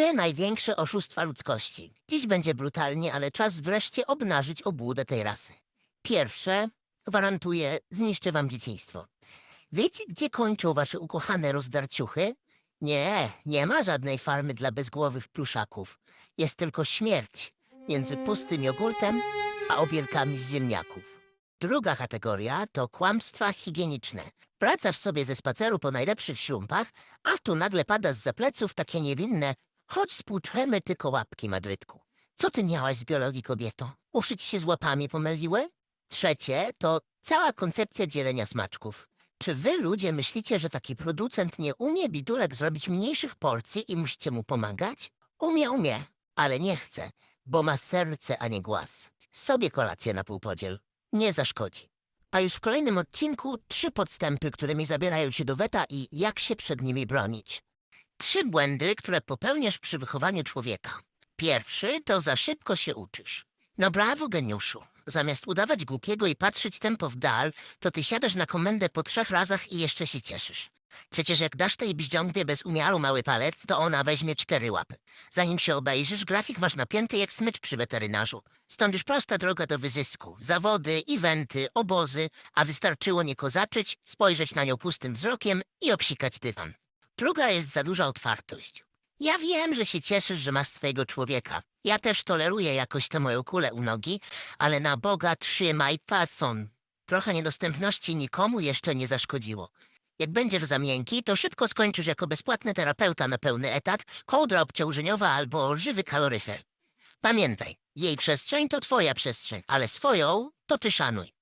Trzy największe oszustwa ludzkości. Dziś będzie brutalnie, ale czas wreszcie obnażyć obłudę tej rasy. Pierwsze, gwarantuję, zniszczę wam dzieciństwo. Wiecie, gdzie kończą wasze ukochane rozdarciuchy? Nie, nie ma żadnej farmy dla bezgłowych pluszaków. Jest tylko śmierć między pustym jogurtem a obierkami z ziemniaków. Druga kategoria to kłamstwa higieniczne. Wracasz sobie ze spaceru po najlepszych śrumpach, a tu nagle pada z zapleców takie niewinne Chodź spłuczemy tylko łapki, Madrytku. Co ty miałaś z biologii, kobieto? Uszy ci się z łapami pomyliły? Trzecie to cała koncepcja dzielenia smaczków. Czy wy, ludzie, myślicie, że taki producent nie umie bidulek zrobić mniejszych porcji i musicie mu pomagać? Umie, umie, ale nie chce, bo ma serce, a nie głaz. Sobie kolację na półpodziel. Nie zaszkodzi. A już w kolejnym odcinku trzy podstępy, którymi zabierają się do weta i jak się przed nimi bronić. Trzy błędy, które popełniasz przy wychowaniu człowieka. Pierwszy to za szybko się uczysz. No brawo, geniuszu. Zamiast udawać głupiego i patrzeć tempo w dal, to ty siadasz na komendę po trzech razach i jeszcze się cieszysz. Przecież jak dasz tej bździągwie bez umiaru mały palec, to ona weźmie cztery łapy. Zanim się obejrzysz, grafik masz napięty jak smycz przy weterynarzu. Stąd już prosta droga do wyzysku. Zawody, eventy, obozy, a wystarczyło nie kozaczyć, spojrzeć na nią pustym wzrokiem i obsikać dywan. Druga jest za duża otwartość. Ja wiem, że się cieszysz, że masz swojego człowieka. Ja też toleruję jakoś tę moją kulę u nogi, ale na Boga trzymaj fason. Trochę niedostępności nikomu jeszcze nie zaszkodziło. Jak będziesz za miękki, to szybko skończysz jako bezpłatny terapeuta na pełny etat, kołdra obciążeniowa albo żywy kaloryfer. Pamiętaj, jej przestrzeń to twoja przestrzeń, ale swoją to ty szanuj.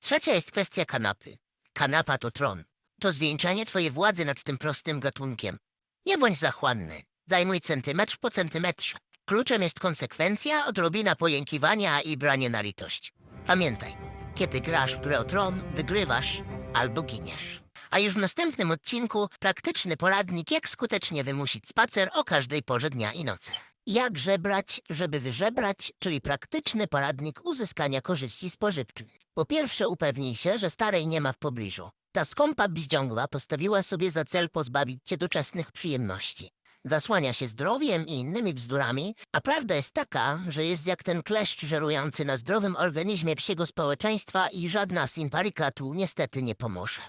Trzecia jest kwestia kanapy. Kanapa to tron. To zwieńczenie twojej władzy nad tym prostym gatunkiem. Nie bądź zachłanny. Zajmuj centymetr po centymetrze. Kluczem jest konsekwencja, odrobina pojękiwania i branie na litość. Pamiętaj, kiedy grasz w grę o tron, wygrywasz albo giniesz. A już w następnym odcinku praktyczny poradnik, jak skutecznie wymusić spacer o każdej porze dnia i nocy. Jak żebrać, żeby wyżebrać, czyli praktyczny poradnik uzyskania korzyści spożywczych. Po pierwsze upewnij się, że starej nie ma w pobliżu. Ta skąpa bździągła postawiła sobie za cel pozbawić cię doczesnych przyjemności. Zasłania się zdrowiem i innymi bzdurami, a prawda jest taka, że jest jak ten kleszcz żerujący na zdrowym organizmie psiego społeczeństwa i żadna simparika tu niestety nie pomoże.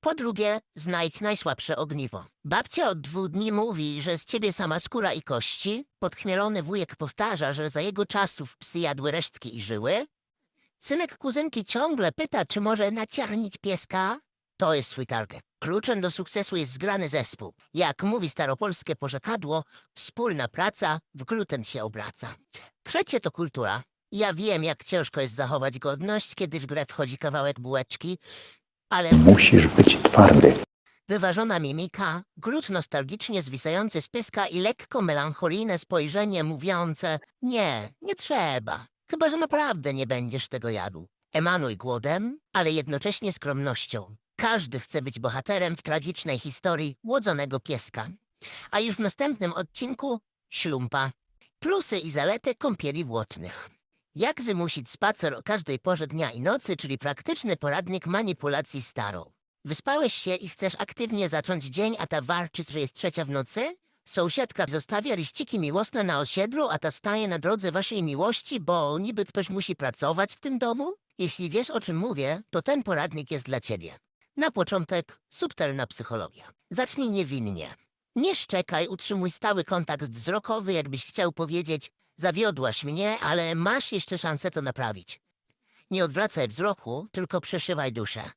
Po drugie, znajdź najsłabsze ogniwo. Babcia od dwóch dni mówi, że z ciebie sama skóra i kości. Podchmielony wujek powtarza, że za jego czasów psy jadły resztki i żyły. Synek kuzynki ciągle pyta, czy może naciarnić pieska. To jest twój target. Kluczem do sukcesu jest zgrany zespół. Jak mówi staropolskie porzekadło, wspólna praca w gluten się obraca. Trzecie to kultura. Ja wiem, jak ciężko jest zachować godność, kiedy w grę wchodzi kawałek bułeczki, ale Musisz być twardy. wyważona mimika, glut nostalgicznie zwisający z pyska i lekko melancholijne spojrzenie mówiące nie, nie trzeba, chyba że naprawdę nie będziesz tego jadł. Emanuj głodem, ale jednocześnie skromnością. Każdy chce być bohaterem w tragicznej historii łodzonego pieska. A już w następnym odcinku ślumpa. Plusy i zalety kąpieli błotnych. Jak wymusić spacer o każdej porze dnia i nocy, czyli praktyczny poradnik manipulacji starą. Wyspałeś się i chcesz aktywnie zacząć dzień, a ta warczy, że jest trzecia w nocy? Sąsiadka zostawia liściki miłosne na osiedlu, a ta staje na drodze waszej miłości, bo niby ktoś musi pracować w tym domu? Jeśli wiesz, o czym mówię, to ten poradnik jest dla ciebie. Na początek subtelna psychologia. Zacznij niewinnie. Nie szczekaj, utrzymuj stały kontakt wzrokowy, jakbyś chciał powiedzieć zawiodłaś mnie, ale masz jeszcze szansę to naprawić. Nie odwracaj wzroku, tylko przeszywaj duszę.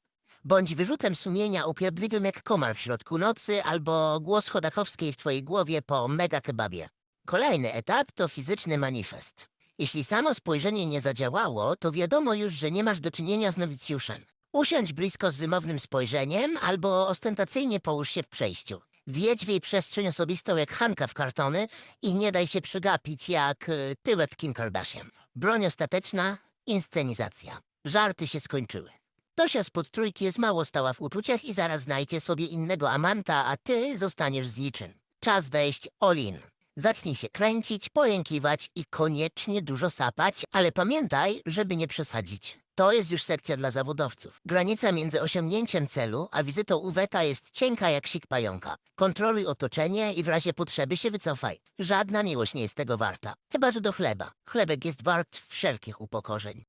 Bądź wyrzutem sumienia upierdliwym jak komar w środku nocy albo głos Chodakowskiej w twojej głowie po mega kebabie. Kolejny etap to fizyczny manifest. Jeśli samo spojrzenie nie zadziałało, to wiadomo już, że nie masz do czynienia z nowicjuszem. Usiądź blisko z wymownym spojrzeniem albo ostentacyjnie połóż się w przejściu. Wiedź w jej przestrzeń osobistą jak Hanka w kartony i nie daj się przegapić jak y, tyłek Kim Kardashian. Broń ostateczna, inscenizacja. Żarty się skończyły. Tosia spod trójki jest mało stała w uczuciach i zaraz znajdzie sobie innego amanta, a ty zostaniesz z niczym. Czas wejść all-in. Zacznij się kręcić, pojękiwać i koniecznie dużo sapać, ale pamiętaj, żeby nie przesadzić. To jest już sekcja dla zawodowców. Granica między osiągnięciem celu, a wizytą u weta jest cienka jak sik pająka. Kontroluj otoczenie i w razie potrzeby się wycofaj. Żadna miłość nie jest tego warta. Chyba, że do chleba. Chlebek jest wart wszelkich upokorzeń.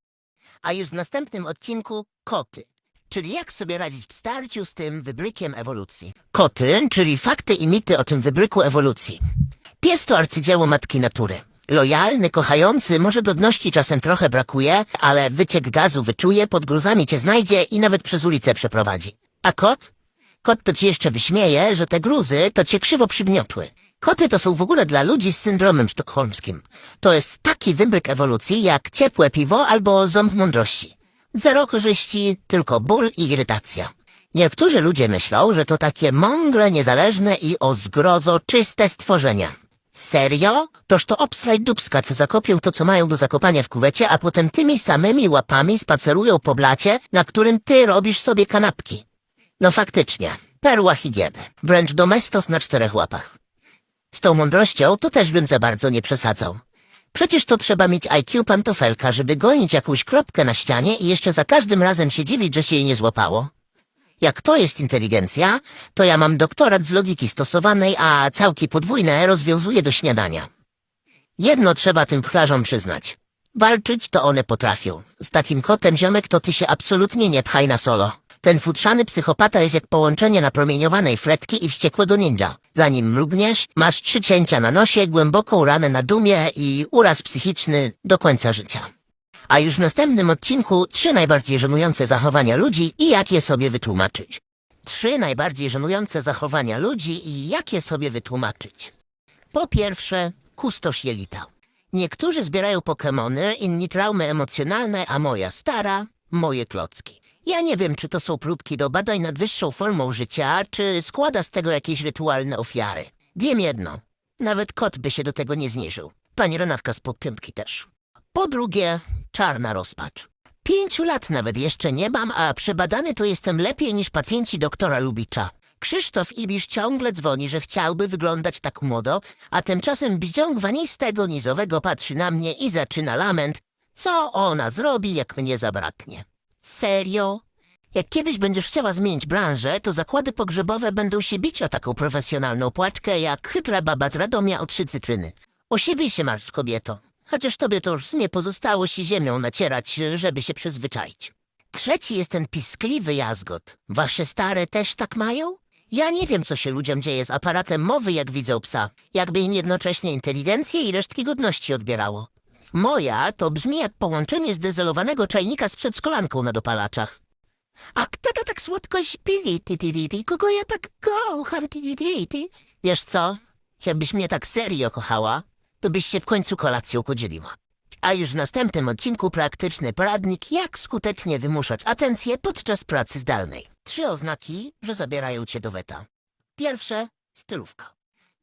A już w następnym odcinku koty. Czyli jak sobie radzić w starciu z tym wybrykiem ewolucji. Koty, czyli fakty i mity o tym wybryku ewolucji. Pies to arcydzieło matki natury. Lojalny, kochający, może godności czasem trochę brakuje, ale wyciek gazu wyczuje, pod gruzami cię znajdzie i nawet przez ulicę przeprowadzi. A kot? Kot to ci jeszcze wyśmieje, że te gruzy to cię krzywo przygniotły. Koty to są w ogóle dla ludzi z syndromem sztokholmskim. To jest taki wybryk ewolucji jak ciepłe piwo albo ząb mądrości. Zero korzyści, tylko ból i irytacja. Niektórzy ludzie myślą, że to takie mądre, niezależne i o zgrozo czyste stworzenia. Serio? Toż to obsraj dubska, co zakopią to, co mają do zakopania w kuwecie, a potem tymi samymi łapami spacerują po blacie, na którym ty robisz sobie kanapki. No faktycznie, perła higieny. Wręcz domestos na czterech łapach. Z tą mądrością to też bym za bardzo nie przesadzał. Przecież to trzeba mieć IQ pantofelka, żeby gonić jakąś kropkę na ścianie i jeszcze za każdym razem się dziwić, że się jej nie złapało. Jak to jest inteligencja, to ja mam doktorat z logiki stosowanej, a całki podwójne rozwiązuję do śniadania. Jedno trzeba tym pchlarzom przyznać. Walczyć to one potrafią. Z takim kotem ziomek to ty się absolutnie nie pchaj na solo. Ten futrzany psychopata jest jak połączenie napromieniowanej fretki i wściekłego ninja. Zanim mrugniesz, masz trzy cięcia na nosie, głęboką ranę na dumie i uraz psychiczny do końca życia. A już w następnym odcinku trzy najbardziej żenujące zachowania ludzi i jak je sobie wytłumaczyć. Trzy najbardziej żenujące zachowania ludzi i jak je sobie wytłumaczyć. Po pierwsze, kustosz jelita. Niektórzy zbierają pokemony, inni traumy emocjonalne, a moja stara, moje klocki. Ja nie wiem, czy to są próbki do badań nad wyższą formą życia, czy składa z tego jakieś rytualne ofiary. Wiem jedno. Nawet kot by się do tego nie zniżył. Pani Renatka z podpiątki też. Po drugie, czarna rozpacz. Pięciu lat nawet jeszcze nie mam, a przebadany to jestem lepiej niż pacjenci doktora Lubicza. Krzysztof Ibisz ciągle dzwoni, że chciałby wyglądać tak młodo, a tymczasem bździąg wanistego nizowego patrzy na mnie i zaczyna lament, co ona zrobi, jak mnie zabraknie. Serio? Jak kiedyś będziesz chciała zmienić branżę, to zakłady pogrzebowe będą się bić o taką profesjonalną płaczkę, jak chytra baba Radomia o trzy cytryny. O siebie się martw, kobieto. Chociaż tobie to już sumie pozostało się ziemią nacierać, żeby się przyzwyczaić. Trzeci jest ten piskliwy jazgot. Wasze stare też tak mają? Ja nie wiem, co się ludziom dzieje z aparatem mowy, jak widzą psa. Jakby im jednocześnie inteligencję i resztki godności odbierało. Moja to brzmi jak połączenie zdezelowanego czajnika z przedszkolanką na dopalaczach. A kto to tak słodko śpi? Ty, ty, ty, ty, kogo ja tak kocham? Ty, ty, ty, ty. Wiesz co? Jakbyś mnie tak serio kochała, to byś się w końcu kolacją podzieliła. A już w następnym odcinku praktyczny poradnik, jak skutecznie wymuszać atencję podczas pracy zdalnej. Trzy oznaki, że zabierają cię do weta. Pierwsze, stylówka.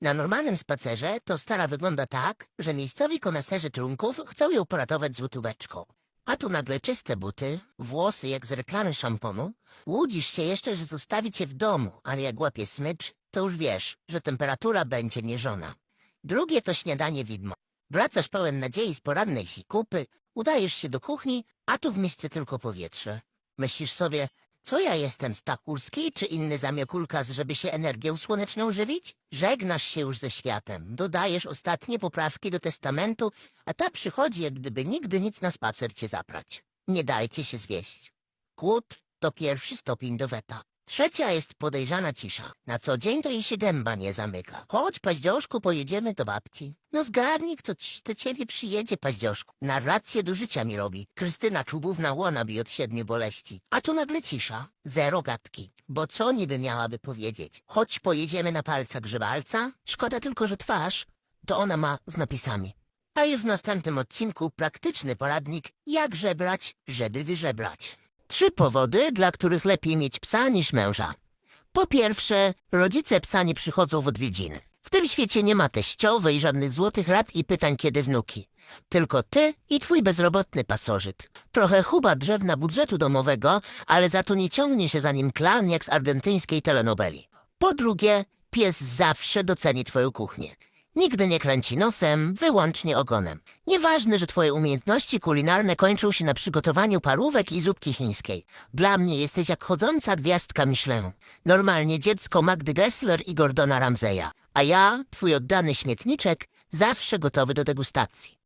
Na normalnym spacerze to stara wygląda tak, że miejscowi koneserzy trunków chcą ją poratować złotóweczką. A tu nagle czyste buty, włosy jak z reklamy szamponu. Łudzisz się jeszcze, że zostawi cię w domu, ale jak łapie smycz, to już wiesz, że temperatura będzie mierzona. Drugie to śniadanie widmo. Wracasz pełen nadziei z porannej sikupy, udajesz się do kuchni, a tu w misce tylko powietrze. Myślisz sobie, co ja jestem, Stakulski czy inny zamiokulkas, żeby się energią słoneczną żywić? Żegnasz się już ze światem, dodajesz ostatnie poprawki do testamentu, a ta przychodzi jak gdyby nigdy nic na spacer cię zaprać. Nie dajcie się zwieść. Kłód to pierwszy stopień do weta. Trzecia jest podejrzana cisza. Na co dzień to jej się dęba nie zamyka. Chodź, paździoszku, pojedziemy do babci. No zgarnij, kto ci, do ciebie przyjedzie, paździoszku. Narrację do życia mi robi. Krystyna Czubówna łona bi od siedmiu boleści. A tu nagle cisza. Zero gadki. Bo co niby miałaby powiedzieć? Chodź, pojedziemy na palca grzebalca? Szkoda tylko, że twarz to ona ma z napisami. A już w następnym odcinku praktyczny poradnik, jak żebrać, żeby wyżebrać. Trzy powody, dla których lepiej mieć psa niż męża. Po pierwsze, rodzice psa nie przychodzą w odwiedziny. W tym świecie nie ma teściowej, żadnych złotych rad i pytań, kiedy wnuki. Tylko ty i twój bezrobotny pasożyt. Trochę chuba drzewna budżetu domowego, ale za to nie ciągnie się za nim klan jak z argentyńskiej telenobeli. Po drugie, pies zawsze doceni twoją kuchnię. Nigdy nie kręci nosem, wyłącznie ogonem. Nieważne, że twoje umiejętności kulinarne kończą się na przygotowaniu parówek i zupki chińskiej. Dla mnie jesteś jak chodząca gwiazdka Michelin. Normalnie dziecko Magdy Gessler i Gordona Ramseya. A ja, twój oddany śmietniczek, zawsze gotowy do degustacji.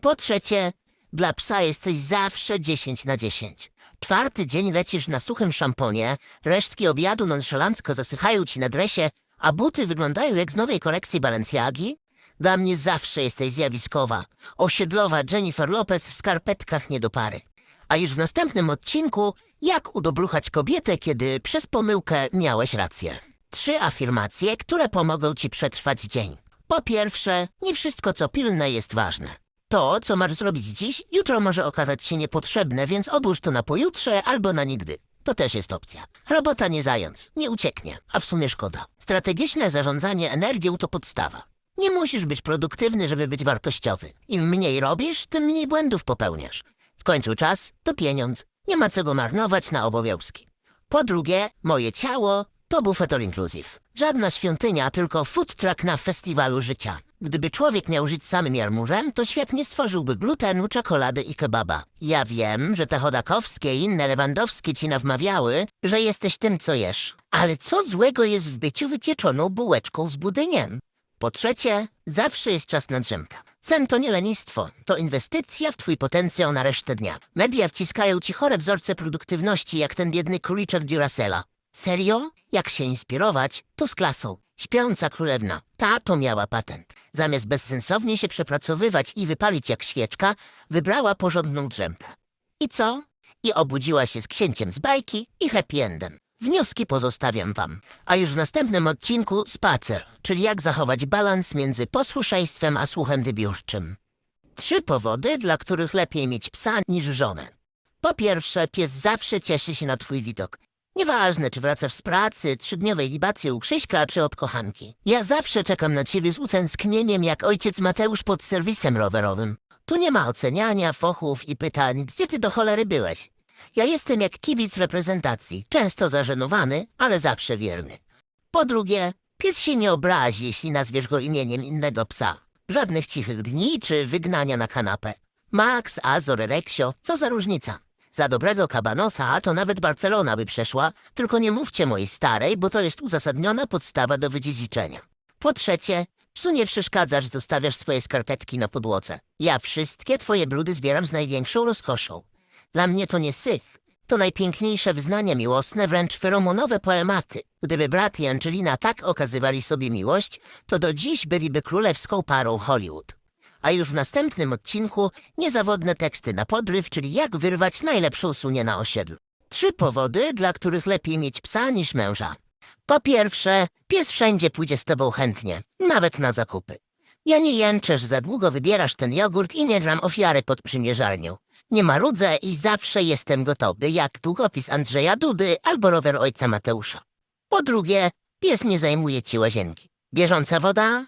Po trzecie, dla psa jesteś zawsze 10 na 10. Czwarty dzień lecisz na suchym szamponie, resztki obiadu nonszalancko zasychają ci na dresie, a buty wyglądają jak z nowej kolekcji Balenciagi? Dla mnie zawsze jesteś zjawiskowa. Osiedlowa Jennifer Lopez w skarpetkach nie do pary. A już w następnym odcinku, jak udobruchać kobietę, kiedy przez pomyłkę miałeś rację. Trzy afirmacje, które pomogą ci przetrwać dzień. Po pierwsze, nie wszystko co pilne jest ważne. To, co masz zrobić dziś, jutro może okazać się niepotrzebne, więc odłóż to na pojutrze albo na nigdy. To też jest opcja. Robota nie zając, nie ucieknie, a w sumie szkoda. Strategiczne zarządzanie energią to podstawa. Nie musisz być produktywny, żeby być wartościowy. Im mniej robisz, tym mniej błędów popełniasz. W końcu czas to pieniądz. Nie ma co go marnować na obowiązki. Po drugie, moje ciało to bufet all inclusive. Żadna świątynia, tylko food truck na festiwalu życia. Gdyby człowiek miał żyć samym jarmużem, to świat nie stworzyłby glutenu, czekolady i kebaba. Ja wiem, że te chodakowskie i inne lewandowskie ci nawmawiały, że jesteś tym, co jesz. Ale co złego jest w byciu wypieczoną bułeczką z budyniem? Po trzecie, zawsze jest czas na drzemkę. Sen to nie lenistwo, to inwestycja w twój potencjał na resztę dnia. Media wciskają ci chore wzorce produktywności, jak ten biedny króliczek Duracella. Serio? Jak się inspirować, to z klasą. Śpiąca królewna. Ta to miała patent. Zamiast bezsensownie się przepracowywać i wypalić jak świeczka, wybrała porządną drzemkę. I co? I obudziła się z księciem z bajki i happy endem. Wnioski pozostawiam wam. A już w następnym odcinku spacer, czyli jak zachować balans między posłuszeństwem a słuchem wybiórczym. Trzy powody, dla których lepiej mieć psa niż żonę. Po pierwsze, pies zawsze cieszy się na twój widok. Nieważne, czy wracasz z pracy, trzydniowej libacji u Krzyśka, czy od kochanki. Ja zawsze czekam na ciebie z utęsknieniem, jak ojciec Mateusz pod serwisem rowerowym. Tu nie ma oceniania, fochów i pytań, gdzie ty do cholery byłeś. Ja jestem jak kibic reprezentacji, często zażenowany, ale zawsze wierny. Po drugie, pies się nie obrazi, jeśli nazwiesz go imieniem innego psa. Żadnych cichych dni czy wygnania na kanapę. Max, Azor, Reksio, co za różnica? Za dobrego kabanosa to nawet Barcelona by przeszła, tylko nie mówcie mojej starej, bo to jest uzasadniona podstawa do wydziedziczenia. Po trzecie, psu nie przeszkadza, że zostawiasz swoje skarpetki na podłodze. Ja wszystkie twoje brudy zbieram z największą rozkoszą. Dla mnie to nie syf. To najpiękniejsze wyznania miłosne, wręcz feromonowe poematy. Gdyby brat i Angelina tak okazywali sobie miłość, to do dziś byliby królewską parą Hollywood. A już w następnym odcinku niezawodne teksty na podryw, czyli jak wyrwać najlepszą sunię na osiedlu. Trzy powody, dla których lepiej mieć psa niż męża. Po pierwsze, pies wszędzie pójdzie z tobą chętnie, nawet na zakupy. Ja nie jęczę, że za długo wybierasz ten jogurt i nie dram ofiary pod przymierzalnią. Nie marudzę i zawsze jestem gotowy, jak długopis Andrzeja Dudy albo rower ojca Mateusza. Po drugie, pies nie zajmuje ci łazienki. Bieżąca woda?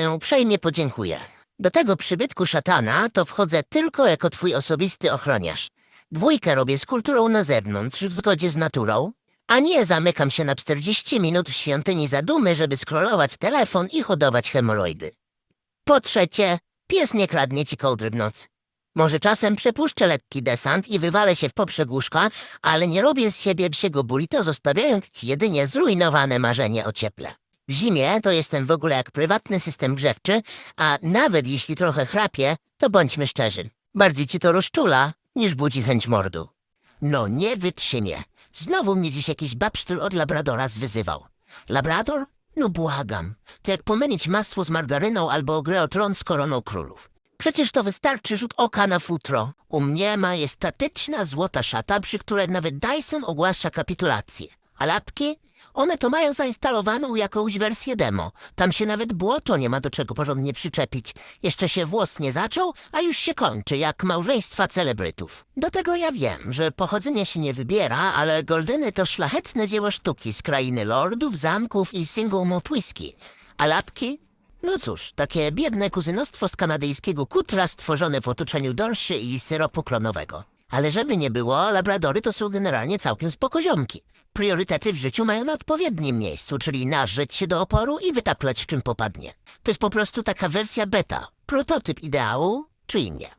Yy, uprzejmie podziękuję. Do tego przybytku szatana to wchodzę tylko jako twój osobisty ochroniarz. Dwójkę robię z kulturą na zewnątrz, w zgodzie z naturą, a nie zamykam się na 40 minut w świątyni zadumy, żeby scrollować telefon i hodować hemoroidy. Po trzecie, pies nie kradnie ci kołdry w nocy. Może czasem przepuszczę lekki desant i wywalę się w poprzek łóżka, ale nie robię z siebie psiego burrito, zostawiając ci jedynie zrujnowane marzenie o cieple. W zimie to jestem w ogóle jak prywatny system grzewczy, a nawet jeśli trochę chrapię, to bądźmy szczerzy. Bardziej ci to rozczula, niż budzi chęć mordu. No nie wytrzymie. Znowu mnie dziś jakiś babsztyl od Labradora zwyzywał. Labrador? No błagam. To jak pomylić masło z margaryną albo grę o tron z koroną królów. Przecież to wystarczy rzut oka na futro. U mnie majestatyczna złota szata, przy której nawet Dyson ogłasza kapitulację. A lapki? One to mają zainstalowaną jakąś wersję demo. Tam się nawet błoto nie ma do czego porządnie przyczepić. Jeszcze się włos nie zaczął, a już się kończy, jak małżeństwa celebrytów. Do tego ja wiem, że pochodzenie się nie wybiera, ale Goldeny to szlachetne dzieło sztuki z krainy lordów, zamków i single malt whisky. A lapki? No cóż, takie biedne kuzynostwo z kanadyjskiego kutra stworzone w otoczeniu dorszy i syropu klonowego. Ale żeby nie było, labradory to są generalnie całkiem spokoziomki. Priorytety w życiu mają na odpowiednim miejscu, czyli nażyć się do oporu i wytaplać w czym popadnie. To jest po prostu taka wersja beta, prototyp ideału, czy i nie.